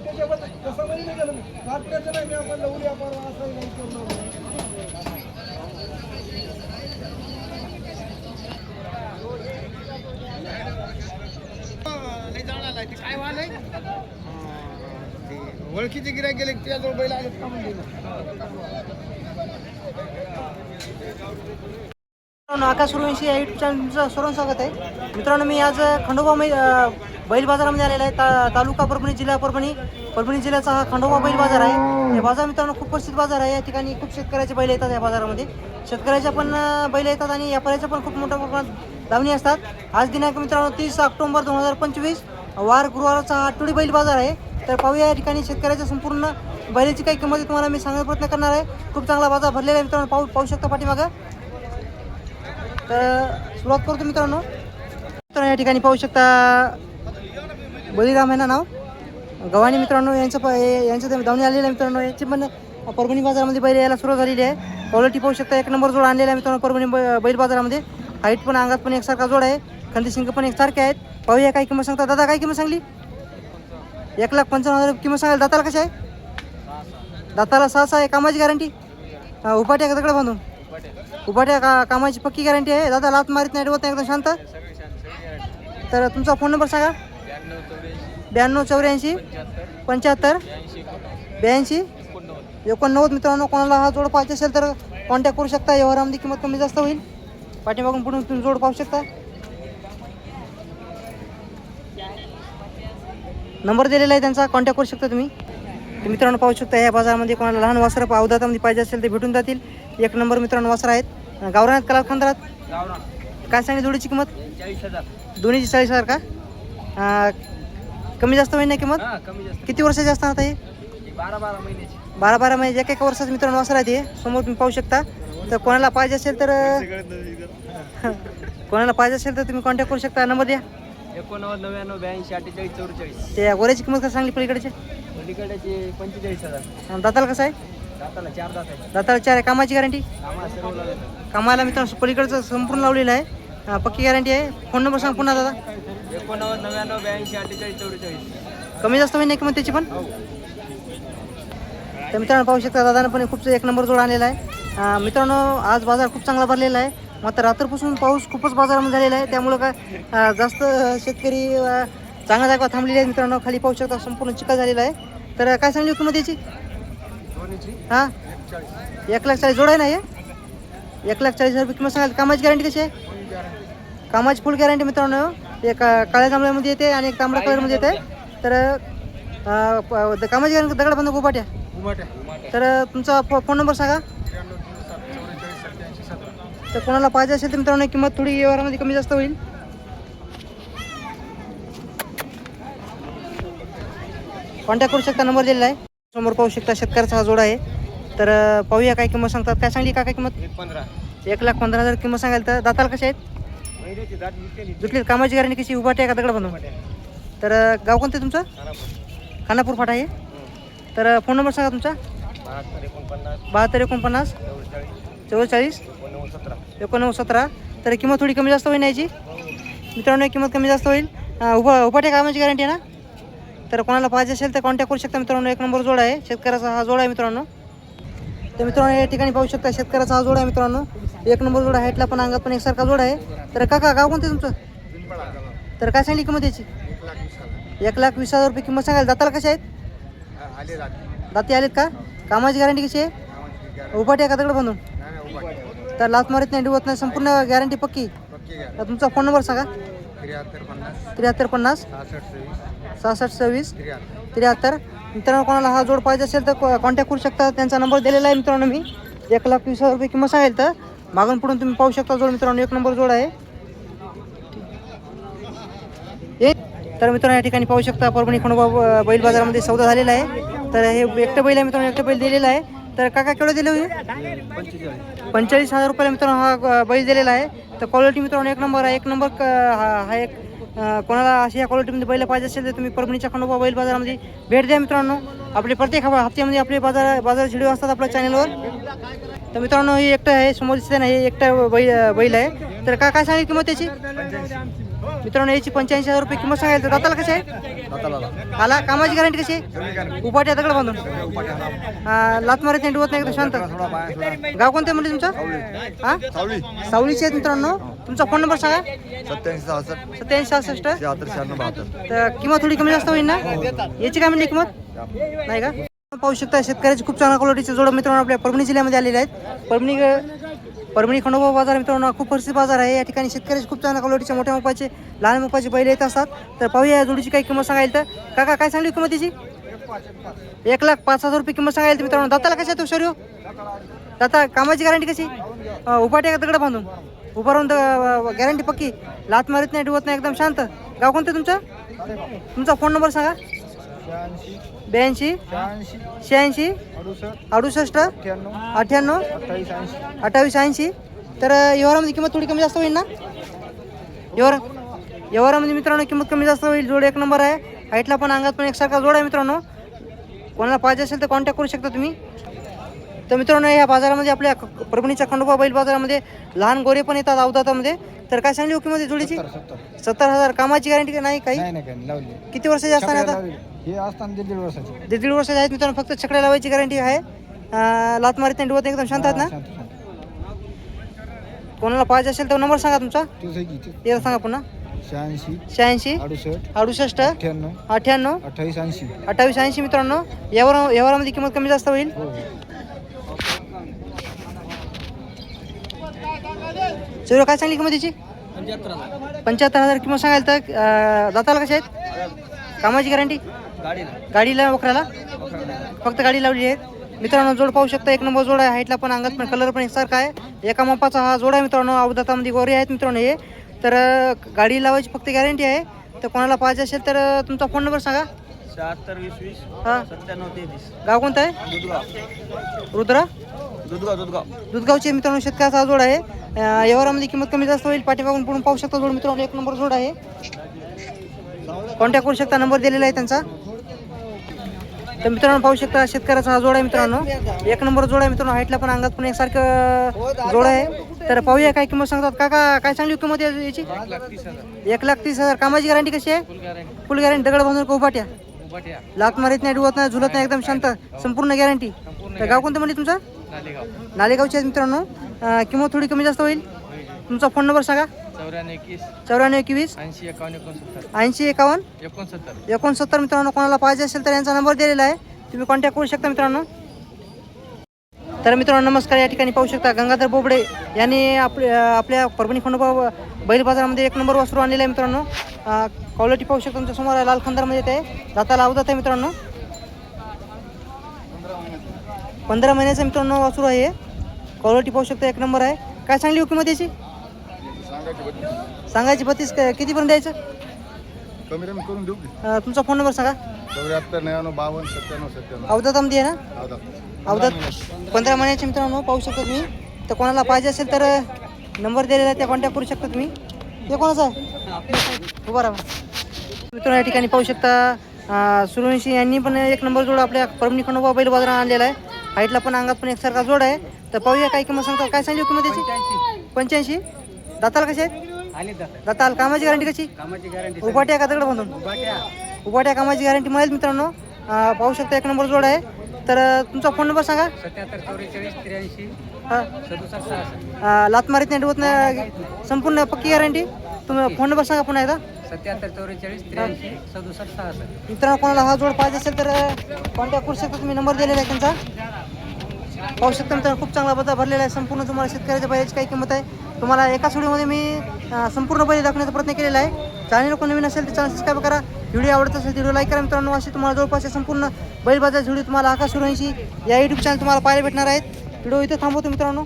त्याच्याबद्दल तसं नाही नाही गेलं मी नाही मी आपण उद्या परवा असं नाही करून काय वालय ओळखीचे गिराय गेले त्याजवळ बैल आले का म्हणजे आकाश सुरवंशी या युट्यूब चॅनल तुमचं सर्व स्वागत आहे. मित्रांनो मी आज खंडोबा मै बैल बाजारामध्ये आलेला आहे. ता तालुका परभणी जिल्हा परभणी. परभणी जिल्ह्याचा हा खंडोबा बैल बाजार आहे. हे बाजार मित्रांनो खूप प्रसिद्ध बाजार आहे. या ठिकाणी खूप शेतकऱ्याचे बैल येतात या बाजारामध्ये. शेतकऱ्याच्या पण बैल येतात आणि व्यापाऱ्याच्या पण खूप मोठ्या प्रमाणात दावणी असतात. आज दिनांक मित्रांनो तीस ऑक्टोबर दोन हजार पंचवीस वार गुरुवारचा हा आठवडी बैल बाजार आहे. तर पाहूया या ठिकाणी शेतकऱ्याच्या संपूर्ण बैलाची काही किंमत तुम्हाला मी सांगण्याचा प्रयत्न करणार आहे. खूप चांगला बाजार भरलेला आहे मित्रांनो. पाहू पाहू शकता पाठीमागं. तर सुरुवात करतो मित्रांनो. तर या ठिकाणी पाहू शकता बळीराम आहे ना नाव? गव्हाणी मित्रांनो यांचं प हे- यांचं ते धावणी आलेलं आहे मित्रांनो. यांची पण परभणी बाजारामध्ये बैल यायला सुरुवात झालेली आहे. क्वालिटी पाहू शकता एक नंबर जोड आणलेला आहे मित्रांनो परभणी बैल बाजारामध्ये. हाईट पण अंगात पण एकसारखा जोड आहे. खंदी शिंग पण एकसारखे आहेत. पाहूया काय किंमत सांगता. दादा काय किंमत सांगली? एक लाख पंचावन्न हजार किंमत सांगायला दाताला कशी आहे? दाताला सहा सहा आहे. कामाची गॅरंटी उपाट्या का दगड बांधून? उभाट्या का कामाची पक्की गॅरंटी आहे. दादा लात मारीत नाही होत नाही एकदम शांत? तर तुमचा फोन नंबर सांगा. ब्याण्णव चौऱ्याऐंशी? पंच्याहत्तर? ब्याऐंशी? एकोणनव्वद मित्रांनो कोणाला हा जोड पाहिजे असेल तर कॉन्टॅक्ट करू शकता. व्यवहारामध्ये किंमत कमी जास्त होईल. पाठीमागून पुढून तुम्ही जोड पाहू शकता. नंबर दिलेला आहे त्यांचा. कॉन्टॅक्ट करू शकता तुम्ही. तर मित्रांनो पाहू शकता या बाजारामध्ये कोणाला लहान वासरं अवधातामध्ये पाहिजे असेल ते भेटून जातील. एक नंबर मित्रांनो वासरं आहेत. गावरानात कलाल खंदरात? काय सांगली जोडीची किंमत? दोन्हीची चाळीस हजार का? अं, कमी जास्त होईल ना किंमत? हा कमी जास्त. किती वर्षाची असतात आता हे? बारा बारा महिन्याची. बारा बारा महिने एक एक वर्षाचं मित्रांनो वासर आहे ते समोर तुम्ही पाहू शकता. तर कोणाला पाहिजे असेल तर कोणाला पाहिजे असेल तर तुम्ही कॉन्टॅक्ट करू शकता. नंबर द्या. एकोणनव्वद नव्याण्णव ब्याऐंशी अठ्ठेचाळीस चौवेचाळीस. ते गोऱ्याची किंमत काय सांगली पलीकडचे? पलीकडचे पंचेचाळीस हजार. दाताला कसं आहे? दाताला चार दात आहे दाताला चार आहे. कामाची गॅरंटी आम्हाला सर्व लागेल कामाला मित्रांनो पलीकडचं संपूर्ण लावलेलं आहे. अं, पक्की गॅरंटी आहे. फोन नंबर सांग पुन्हा दादा. एकोणनव्वद नव्याण्णव ब्याऐंशी अठ्ठेचाळीस चौवेचाळीस. कमी जास्त होईल नाही किंमत त्याची पण? हो. तर मित्रांनो पाहू शकता दादानं पण खूप एक नंबर जोड आणलेला आहे. मित्रांनो आज बाजार खूप चांगला भरलेला आहे. मात्र रात्रपासून पाऊस खूपच बाजारामध्ये झालेला आहे. त्यामुळं काय जास्त शेतकरी चांगल्या जागा थांबलेले आहेत मित्रांनो. खाली पाहू शकता संपूर्ण चिखल झालेला आहे. तर काय सांगली किंमत याची? हां? एक लाख चाळीस. जोड आहे ना हे? एक लाख चाळीस हजार रुपये किंमत सांगाल. कामाची गॅरंटी कशी आहे? कामाची फुल गॅरंटी मित्रांनो. एक काळ्या जांभळ्यामध्ये येते आणि एक तांबड्या कलरमध्ये येते. तर कामाची दगड बंद उमाट्या तर तुमचा फोन नंबर सांगा. तर कोणाला पाहिजे असेल तर मित्रांनो किंमत थोडी व्यवहारामध्ये कमी जास्त होईल. कॉन्टॅक्ट करू शकता नंबर दिलेला आहे. समोर पाहू शकता शेतकऱ्याचा हा जोड आहे. तर पाहूया काय किंमत सांगतात. काय सांगली का काय किंमत? एक पंधरा. एक लाख पंधरा हजार किंमत सांगाल तर दाताला कसे आहेत? दुसरी कामाची गॅरंटी कशी? उभा का दगड बनवून तर गाव कोणतं आहे तुमचं? खानापूर फाटा आहे. तर फोन नंबर सांगा तुमचा. बहात्तर एकोणपन्नास चव्वेचाळीस एकोणनव्वद सतरा. तर किंमत थोडी कमी जास्त होईल याची? मित्रांनो किंमत कमी जास्त होईल. उभा उभाट्या कामाची गॅरंटी आहे ना? तर कोणाला पाहिजे असेल तर कॉन्टॅक्ट करू शकता मित्रांनो. एक नंबर जोड आहे. शेतकऱ्याचा हा जोड आहे मित्रांनो. तर मित्रांनो या ठिकाणी पाहू शकता शेतकऱ्याचा हा जोड आहे मित्रांनो. एक नंबर जोड हाईटला पण अंगात पण एकसारखा जोड आहे. तर काका गाव कोणतं तुमचं? तर काय सांगली किंमत याची? एक लाख वीस हजार रुपये किंमत सांगायला. दाताला कशा आहेत? आले दाती आलेत का? कामाची गॅरंटी कशी आहे? उभाट्या का दगड बांधून? तर लात मारत नाही डुबत नाही संपूर्ण गॅरंटी पक्की? तर तुमचा फोन नंबर सांगा. त्र्याहत्तर पन्नास. सहासष्ट सव्वीस. त्र्याहत्तर. त्र्याहत्तर मित्रांनो कोणाला हा जोड पाहिजे असेल तर कॉन्टॅक्ट करू शकता. त्यांचा नंबर दिलेला आहे मित्रांनो मी. एक लाख वीस हजार रुपये किंमत सांगेल तर. मागून पुढून तुम्ही पाहू शकता जोड मित्रांनो एक नंबर जोड आहे. तर मित्रांनो या ठिकाणी पाहू शकता परभणी खंडोबा बैल बाजारामध्ये सौदा झालेला आहे. तर हे एकटं बैल आहे मित्रांनो एकटं बैल दिलेलं आहे. तर काका केवढं दिलं होईल पंचेचाळीस हजार रुपयाला मित्रांनो हा बैल दिलेला आहे. तर क्वालिटी मित्रांनो एक नंबर आहे. एक नंबर हा हा एक कोणाला अशी या क्वालिटीमध्ये बैल पाहिजे असेल तर तुम्ही परभणीच्या खंडोबा बैल बाजारामध्ये भेट द्या मित्रांनो. आपले प्रत्येक हप्ता- हप्त्यामध्ये आपले बाजार बाजार व्हिडिओ असतात आपल्या चॅनलवर तर मित्रांनो हे एकटं आहे समोर हे एकटं बैल बैल आहे. तर का काय सांगेल किंमत त्याची मित्रांनो याची पंच्याऐंशी हजार रुपये किंमत सांगायला दाताला कशी आहे? आला? कामाची गॅरंटी कशी आहे? उपाट्या दगड बांधून. लात मारत नाही डुवत नाही एकदम शांत. गाव कोणते म्हणजे तुमचं? हा? सावली सावलीचे आहेत मित्रांनो. तुमचा फोन नंबर सांगा. सत्याऐंशी सहासष्ट. सत्याऐंशी सहासष्ट. शहात्तर शहाण्णव बहात्तर. तर किंमत थोडी कमी जास्त होईल ना? याची काय म्हणली किंमत? नाही का? पाहू शकता शेतकऱ्याची खूप चांगल्या क्वालिटीचे जोड मित्रांनो आपल्या परभणी जिल्ह्यामध्ये आलेले आहेत. परभणी परभणी खंडोबा बाजार मित्रांनो खूप प्रसिद्ध बाजार आहे. या ठिकाणी शेतकऱ्याचे खूप चांगल्या क्वालिटीचे मोठ्या मोपाचे लहान मोपाचे बैल येत असतात. तर पाहूया या जोडीची काही किंमत सांगायला तर. काका काय सांगली किंमत त्याची एक लाख पाच हजार रुपये किंमत सांगायला मित्रांनो. दाताला कशा तो हो, शरीर दाता कामाची गॅरंटी कशी? अं, उपाट्या का दगड बांधून? उभा राहून गॅरंटी पक्की? लात मारत नाही डुवत नाही एकदम शांत. गाव कोणतं तुमचं? तुमचा फोन नंबर सांगा. ब्याऐंशी? शहाऐंशी. अडुसष्ट. अठ्ठ्याण्णव. अठ्ठावीस ऐंशी. तर व्यवहारामध्ये किंमत थोडी कमी जास्त होईल ना? व्यवहार व्यवहारामध्ये मित्रांनो किंमत कमी जास्त होईल. जोड एक नंबर आहे. हाईटला पण अंगात पण एकसारखा जोड आहे मित्रांनो. कोणाला पाहिजे असेल तर कॉन्टॅक्ट करू शकता तुम्ही. तर मित्रांनो या बाजारामध्ये आपल्या क- परभणीच्या खंडोबा बैल बाजारामध्ये लहान गोरे पण येतात अवतातामध्ये तर काय सांगली हो किंमत आहे जोडीची सत्तर हजार. कामाची गॅरंटी नाही काही? नाही काही किती वर्षाची असताना आता? हे असताना दीड दीड वर्षाचे. दीड दीड वर्षाचे आहेत मित्रांनो फक्त छकड्या लावायची गॅरंटी आहे. लात मारित नाही नाही, एकदम शांत आहेत ना? कोणाला पाहिजे असेल तर नंबर सांगा तुमचा. ते सांगा पुन्हा. शहाऐंशी शहाऐंशी अडुसष्ट अठ्ठ्याण्णव अठ्ठ्याण्णव अठ्ठावीस ऐंशी. अठ्ठावीस ऐंशी मित्रांनो. यावर व्यवहारामध्ये किंमत कमी जास्त होईल. चलो काय सांगली किंमत त्याची पंच्याहत्तर हजार. किंमत सांगायला तर दाताला कशा आहेत? कामाची गॅरंटी गाडीला वखराला? फक्त गाडी लावली आहे. मित्रांनो जोड पाहू शकता एक नंबर जोड आहे. हाईटला पण अंगात पण कलर पण एकसारखा आहे. एका मापाचा हा जोड आहे मित्रांनो. अवदातामध्ये गोरे आहेत मित्रांनो हे. तर गाडी लावायची फक्त गॅरंटी आहे. तर कोणाला पाहिजे असेल तर तुमचा फोन नंबर सांगा. शहात्तर वीस वीस हां. सत्त्याण्णव तेहतीस गाव कोणतं आहे? रुद्रा? दुधगाव दुधगाव. दुधगावचे मित्रांनो शेतकऱ्याचा हा जोड आहे. अं, व्यवहारामध्ये किंमत कमी जास्त होईल. पाठीमागून पुढून पाहू शकता जोड. मित्रांनो एक नंबर जोड आहे. कॉन्टॅक्ट करू शकता. नंबर दिलेला आहे त्यांचा. तर मित्रांनो पाहू शकता शेतकऱ्याचा हा जोड आहे मित्रांनो. एक नंबर जोड आहे मित्रांनो. हाईटला पण अंगात पण एकसारखं जोड आहे. तर पाहूया काय किंमत सांगतात. काका काय सांगली किंमत या- याची? एक लाख तीस हजार. कामाची गॅरंटी कशी आहे? फुल गॅरंटी दगड बांधून उभाट्या? लात मारित नाही डुवत नाही झुलत नाही एकदम शांत. संपूर्ण गॅरंटी तर गाव कोणतं म्हणजे तुमचं? नालेगावचे आहेत मित्रांनो. किंमत थोडी कमी जास्त होईल. तुमचा फोन नंबर सांगा. चौऱ्याण्णव एकवीस. चौऱ्याण्णव एकवीस. ऐंशी एकावन्न एकोणसत्तर. ऐंशी एकावन्न. एकोणसत्तर. एकोणसत्तर मित्रांनो कोणाला पाहिजे असेल तर यांचा नंबर दिलेला आहे. तुम्ही कॉन्टॅक्ट करू शकता मित्रांनो. तर मित्रांनो नमस्कार. या ठिकाणी पाहू शकता गंगाधर बोबडे यांनी आपल्या आपल्या परभणी खंडोबा बैल बाजारामध्ये एक नंबर वासरू आणलेला आहे मित्रांनो. क्वालिटी पाहू शकता तुमच्यासमोर. लाल खंदारमध्ये ते दाताला अवधात आहे मित्रांनो. पंधरा महिन्याचं मित्रांनो वासरू आहे. क्वालिटी पाहू शकता एक नंबर आहे. काय सांगली हो किंमत याची? सांगायची बत्तीस कितीपर्यंत द्यायचं? कमी कमी करून देऊ की. अं, तुमचा फोन नंबर सांगा. चौऱ्याहत्तर नव्याण्णव बावन्न सत्त्याण्णव सत्त्याण्णव. अवधातामध्ये आहे ना? अवधात पंधरा महिन्याचे मित्रांनो पाहू शकता तुम्ही. तर कोणाला पाहिजे असेल तर नंबर दिलेला आहे त्या कॉन्टॅक्ट करू शकता तुम्ही. ते कोणाचा आहे? उभा राहा. मित्रांनो या ठिकाणी पाहू शकता सूर्यवंशी यांनी पण एक नंबर जोड आपल्या परभणी खंडोबा बैल बाजारात आणलेला आहे. हाईटला पण अंगात पण एकसारखा जोड आहे. तर पाहूया काय किंमत सांगता. काय सांगली किंमत त्याची पंच्याऐंशी. दाताला कसे आहेत? दाताल कामाची गॅरंटी कशी? उभाट्या का दगड बांधून? उभाट्या. कामाची गॅरंटी मिळेल मित्रांनो. पाहू शकता एक नंबर जोड आहे. तर तुमचा फोन नंबर सांगा. लात मारीत नाही डुवत नाही. संपूर्ण पक्की गॅरंटी. तुम्ही फोन नंबर सांगा पुन्हा एकदा. सत्याहत्तर चौवेचाळीस त्र्याऐंशी सदुसष्ट सहासष्ट. मित्रांनो कोणाला हा जोड पाहिजे असेल तर कॉन्टॅक्ट करू शकता तुम्ही. नंबर दिलेला आहे त्यांचा. पाहू शकता मित्रांनो खूप चांगला बदल भरलेला आहे. संपूर्ण तुम्हाला शेतकऱ्याच्या बैलाची काही किंमत आहे. तुम्हाला एकाच व्हिडिओमध्ये मी संपूर्ण बैल दाखवण्याचा प्रयत्न केलेला आहे. चॅनल कोण नवीन असेल तर चॅनल सबस्क्राईब करा. व्हिडिओ आवडत असेल व्हिडिओ लाईक करा मित्रांनो. असे तुम्हाला जवळपास संपूर्ण बैल बाजार व्हिडिओ तुम्हाला आकाश सुरवंशी या यूट्यूब चॅनल तुम्हाला पाहायला भेटणार आहेत. व्हिडिओ इथं थांबवतो मित्रांनो.